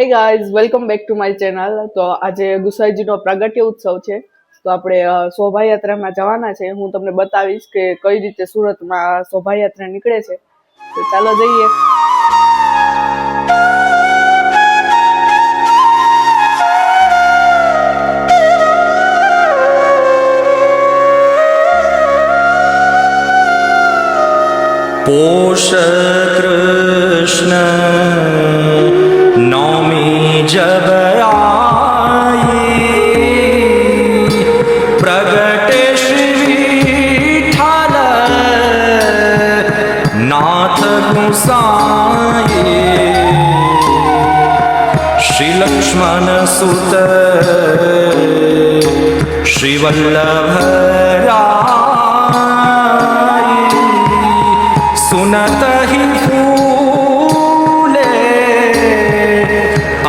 Hey guys welcome back to my channel તો આજે ગુસાઈજીનો પ્રાગટ્ય ઉત્સવ છે. તો આપણે શોભાયાત્રામાં જવાના છે. હું તમને બતાવીશ કે કઈ રીતે સુરતમાં શોભાયાત્રા નીકળે છે. તો ચાલો જઈએ. પોષ કૃષ્ણ. जब आई प्रगटे श्री विठ्ठल नाथ गुसाई श्री लक्ष्मण सुत श्री वल्लभ सुनत ही